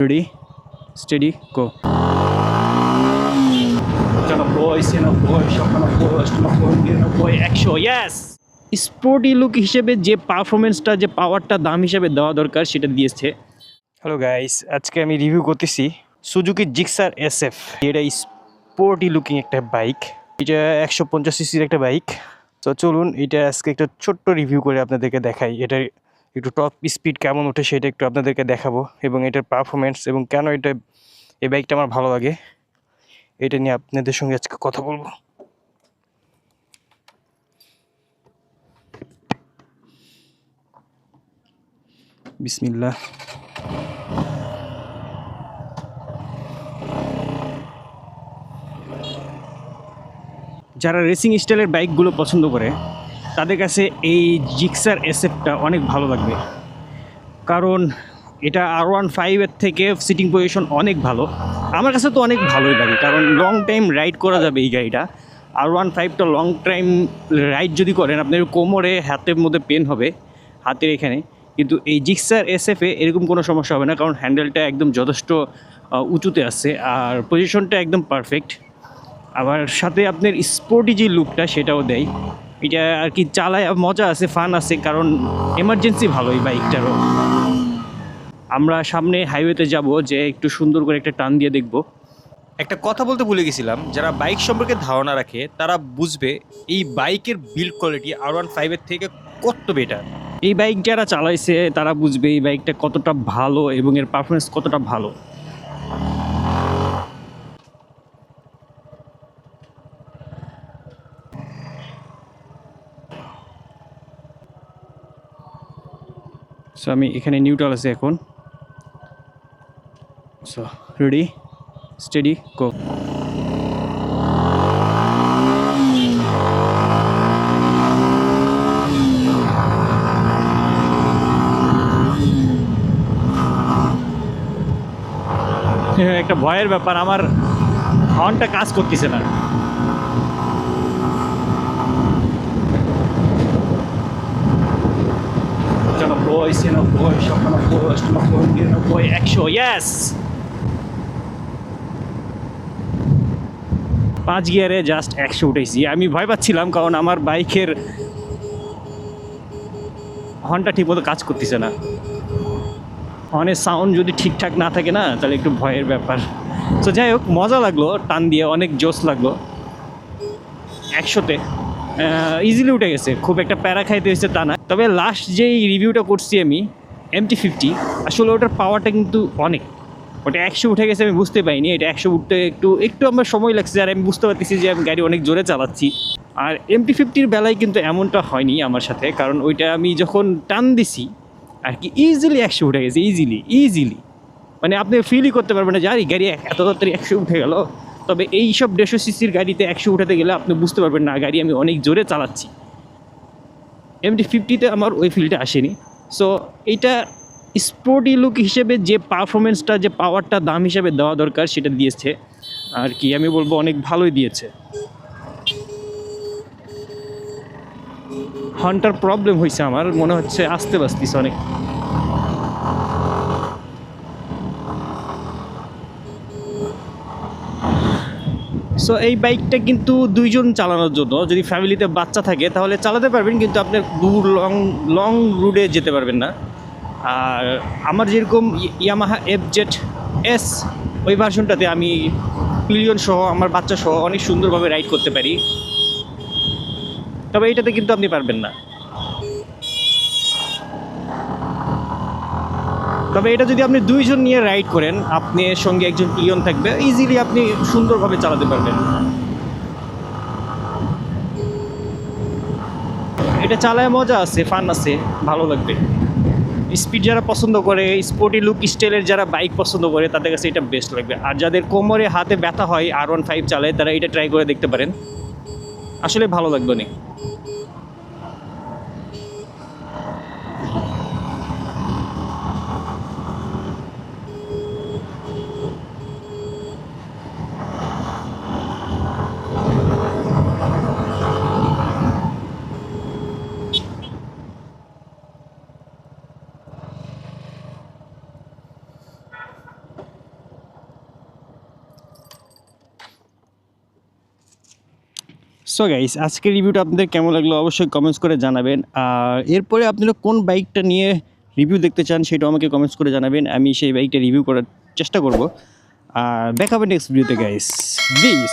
Ready, steady, go. নব্বই একশো ইয়াস sporty look হিসেবে যে পারফরমেন্সটা যে পাওয়ারটা দাম হিসেবে দেওয়া দরকার সেটা দিয়েছে হ্যালো গাইস আজকে আমি রিভিউ করতেছি সুজুকি জিক্সার এস এফ এটা স্পোর্টি লুকিং একটা বাইক এটা একশো পঞ্চাশ সিসির একটা বাইক তো চলুন এটা আজকে একটা ছোট্ট রিভিউ করে আপনাদেরকে দেখাই। এটার একটু টপ স্পিড কেমন ওঠে সেটা একটু আপনাদেরকে দেখাবো এবং এটার পারফরমেন্স এবং কেন এটা, এই বাইকটা আমার ভালো লাগে, এটা নিয়ে আপনাদের সঙ্গে আজকে কথা বলব। বিসমিল্লাহ। যারা রেসিং স্টাইলের বাইকগুলো পছন্দ করে তাদের কাছে এই জিক্সার এসএফটা অনেক ভালো লাগবে। কারণ এটা আর ওয়ান ফাইভের থেকে সিটিং পজিশন অনেক ভালো। আমার কাছে তো অনেক ভালোই লাগে, কারণ লং টাইম রাইড করা যাবে এই গাড়িটা। আর ওয়ান ফাইভটা লং টাইম রাইড যদি করেন, আপনার কোমরে, হাতের মধ্যে পেন হবে, হাতের এখানে। কিন্তু এই জিক্সার এসএফে এরকম কোনো সমস্যা হবে না, কারণ হ্যান্ডেলটা একদম যথেষ্ট উঁচুতে আছে আর পজিশনটা একদম পারফেক্ট আবার সাথে আপনার স্পোর্টি যে লুকটা সেটাও দেয়। এটা আর কি চালায় মজা আছে ফান আছে কারণ এমার্জেন্সি ভালো এই বাইকটারও আমরা সামনে হাইওয়েতে যাব যে একটু সুন্দর করে একটা টান দিয়ে দেখব। একটা কথা বলতে ভুলে গেছিলাম যারা বাইক সম্পর্কে ধারণা রাখে তারা বুঝবে এই বাইকের বিল্ড কোয়ালিটি আর ওয়ান ফাইভের থেকে কত বেটার এই বাইক যারা চালাইছে তারা বুঝবে এই বাইকটা কতটা ভালো এবং এর পারফরমেন্স কতটা ভালো। সো আমি এখানে নিউট্রাল আছে এখন। সো রেডি স্টেডি গো একটা ভয়ের ব্যাপার, আমার হর্নটা কাজ করতেছে না। একশো ইয়াস পাঁচ গিয়ারে জাস্ট একশো উঠেছি। আমি ভয় পাচ্ছিলাম কারণ আমার বাইকের হর্নটা ঠিকমতো কাজ করতেছে না। হর্নের সাউন্ড যদি ঠিকঠাক না থাকে না, তাহলে একটু ভয়ের ব্যাপার। তো যাই হোক, মজা লাগল, টান দিয়ে অনেক জোশ লাগল। একশোতে। ইজিলি উঠে গেছে। খুব একটা প্যারা খাইতে হয়েছে তা না। তবে লাস্ট যেই রিভিউটা করছি আমি এমটি ফিফটি আসলে ওটার পাওয়ারটা কিন্তু অনেক। ওটা একশো উঠে গেছে, আমি বুঝতে পারিনি। এটা একশো উঠতে একটু একটু আমার সময় লাগছে আর আমি বুঝতে পারতেছি যে আমি গাড়ি অনেক জোরে চালাচ্ছি। আর এমটি ফিফটির বেলায় কিন্তু এমনটা হয়নি আমার সাথে, কারণ ওইটা আমি যখন টান দিছি, আর কি ইজিলি একশো উঠে গেছে ইজিলি ইজিলি মানে আপনি ফিলই করতে পারবেন না জানি গাড়ি এত তাড়াতাড়ি একশো উঠে গেল। তবে এই সব দেড়শো সিসির গাড়িতে একশো উঠাতে গেলে আপনি বুঝতে পারবেন না, গাড়ি আমি অনেক জোরে চালাচ্ছি। এমটি ফিফটিতে আমার ওই ফিলটা আসেনি। সো এইটা স্পোর্টি লুক হিসেবে যে পারফরমেন্সটা যে পাওয়ারটা দাম হিসেবে দেওয়া দরকার, সেটা দিয়েছে। আর কি আমি বলব, অনেক ভালোই দিয়েছে। হর্নটার প্রবলেম হয়েছে আমার, মনে হচ্ছে আসতে বাসতিস অনেক। সো এই বাইকটা কিন্তু দুইজন চালানোর জন্য, যদি ফ্যামিলিতে বাচ্চা থাকে, তাহলে চালাতে পারবেন, কিন্তু আপনি দূর লং লং রুটে যেতে পারবেন না। আর আমার যেরকম ইয়ামাহা এফ জেড এস ওই ভার্সনটাতে আমি পিলিয়ন সহ, আমার বাচ্চা সহ অনেক সুন্দরভাবে রাইড করতে পারি। তবে এইটাতে কিন্তু আপনি পারবেন না। তবে এটা যদি আপনি দুইজন নিয়ে রাইড করেন, আপনি এর সঙ্গে একজন পিয়ন থাকবে ইজিলি আপনি সুন্দরভাবে চালাতে পারবেন। এটা চালায় মজা আছে ফান আছে, ভালো লাগবে। স্পিড যারা পছন্দ করে স্পোর্টি লুক স্টাইলের যারা বাইক পছন্দ করে, তাদের কাছে এটা বেস্ট লাগবে। আর যাদের কোমরে হাতে ব্যথা হয় আর ওয়ান ফাইভ চালায়, তারা এটা ট্রাই করে দেখতে পারেন। আসলে ভালো লাগবে না সো গাইস আজকের রিভিউটা আপনাদের কেমন লাগল অবশ্যই কমেন্টস করে জানাবেন। আর এরপরে আপনারা কোন বাইকটা নিয়ে রিভিউ দেখতে চান সেটা আমাকে কমেন্টস করে জানাবেন। আমি সেই বাইকটা রিভিউ করার চেষ্টা করব। আর দেখাবেন নেক্সট ভিডিওতে গাইস প্লিজ